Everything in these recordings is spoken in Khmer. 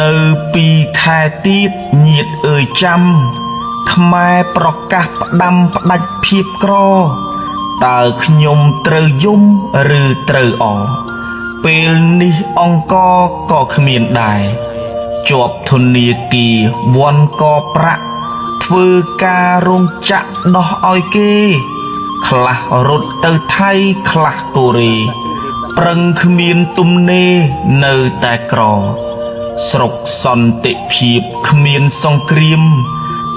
នៅពីខែទៀតញាតអើយចាំខ្មែរប្រកាសផ្ដាំផ្ដាច់ភាពក្រតើខ្ញុំត្រូវយំឬត្រូវអពេលនេះអង្គក៏គ្មានដែរជាប់ធនាគារវ័នកប្រាក់ធ្វើការរោងចក្រដោះឲ្យគេ ខ្លះរត់ទៅថៃខ្លះកូរ៉េប្រឹងគ្មានទំនេរនៅតែក្រ ស្រុកសន្តិភាពគ្មានសង្គ្រាម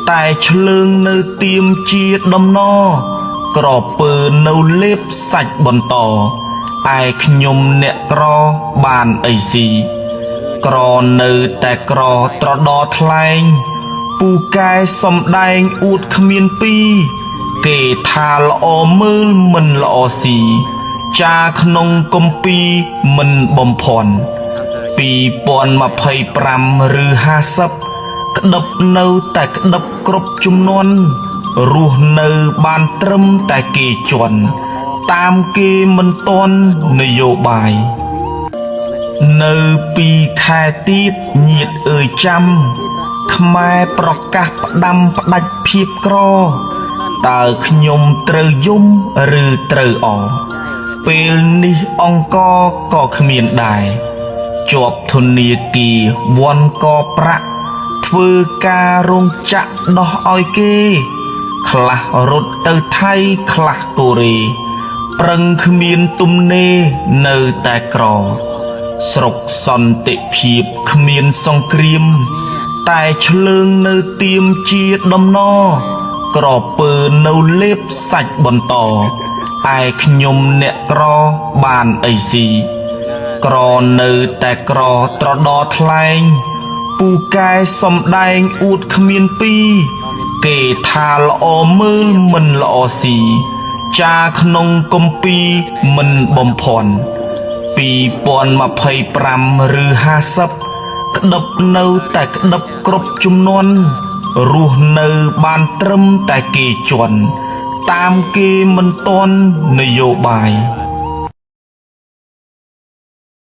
តែឆ្លើងនៅទៀមជាដំណរក្រពើនៅលេបសាច់បន្តឯខ្ញុំអ្នកក្របានអីស៊ីក្រនៅតែក្រត្រដថ្លែង ពូកែសំដែងអួតគ្មានពីរគេថាល្អមើលមិនល្អស៊ីចាក្នុងកំពីរមិនបំភ័ន្ត 2025ឬ50ក្តឹបនៅតែក្តឹបគ្រប់ជំនន់រស់នៅបានត្រឹមតែគេជន់តាមគេមិនតន់នយោបាយនៅពីខែទៀតញាតអើយចាំ ខ្មែរប្រកាសផ្ដាំផ្ដាច់ភាពក្រតើខ្ញុំត្រូវយំឬត្រូវអពេលនេះអង្គក៏គ្មានដែរ ជាប់ធនាគារវ័នកប្រាក់ធ្វើការរោងចក្រដោះឲ្យគេ ខ្លះរត់ទៅថៃខ្លះកូរ៉េប្រឹងគ្មានទំនេរនៅតែក្រ ស្រុកសន្តិភាពគ្មានសង្គ្រាម តែឆ្លើងនៅទៀមជាដំណរក្រពើនៅលេបសាច់បន្តឯខ្ញុំអ្នកក្របានអីស៊ី ក្រនៅតែក្រត្រដថ្លែង ពូកែសំដែងអួតគ្មានពីរគេថាល្អមើលមិនល្អស៊ីចាក្នុងកំពីរមិនបំភ័ន្ត2025ឬ50ក្តឹបនៅតែក្តឹបគ្រប់ជំនន់រស់នៅបានត្រឹមតែគេជន់តាមគេមិនតន់នយោបាយ